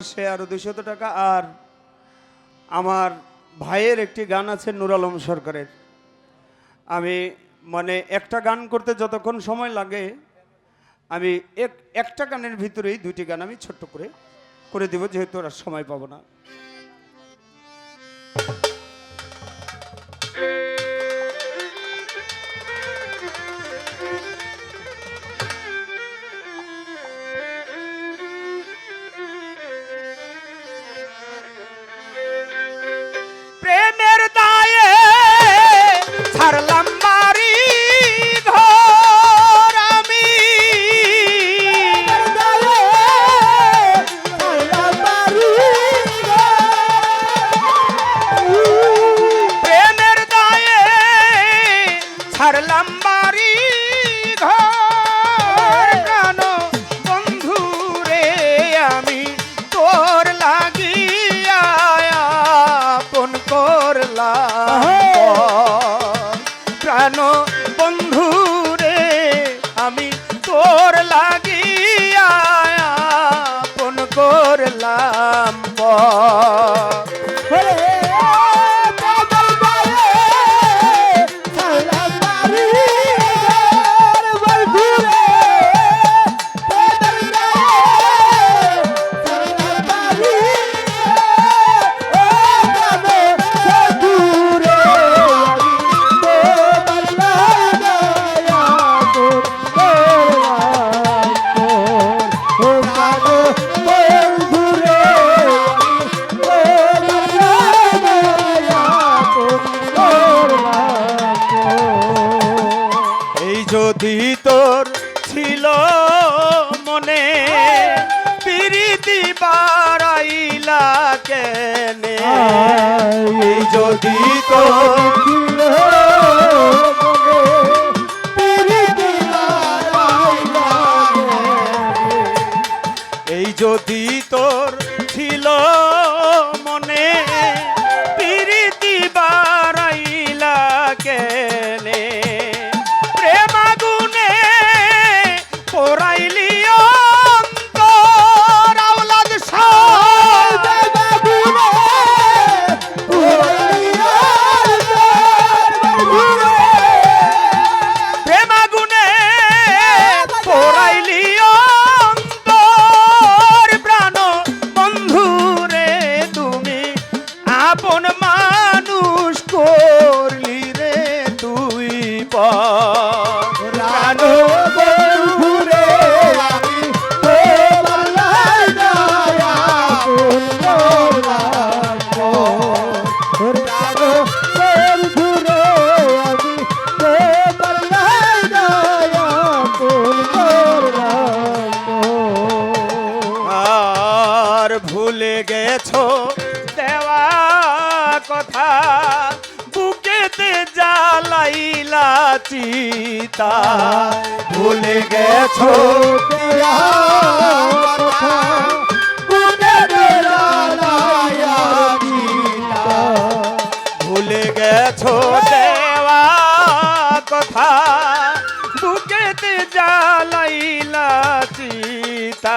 সে আরও দুশত টাকা আর আমার ভাইয়ের একটি গান আছে নুর আলম সরকারের। আমি মানে একটা গান করতে যতক্ষণ সময় লাগে, আমি এক, একটা গানের ভিতরেই দুইটি গান আমি ছোট্ট করে করে দেবো, যেহেতু আর সময় পাবো না। বন্ধু রে আমি তোর লাগিয়া আপন করলাম যদি তোর ছিল মনে প্রীতি বাড়াইলা কেনে? যদি তোর ভুলে গেছো? দেওয়া কথা, বুকেতে জ্বালাইলা চিতা। ভুলে গেছো? ভুলে গেছো? দেওয়া কথা, বুকেতে জ্বালাইলা চিতা।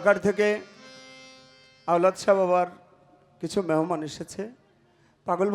ঢাকার থেকে আওলাদ শাহ বাবার কিছু মেহমান এসেছে। পাগল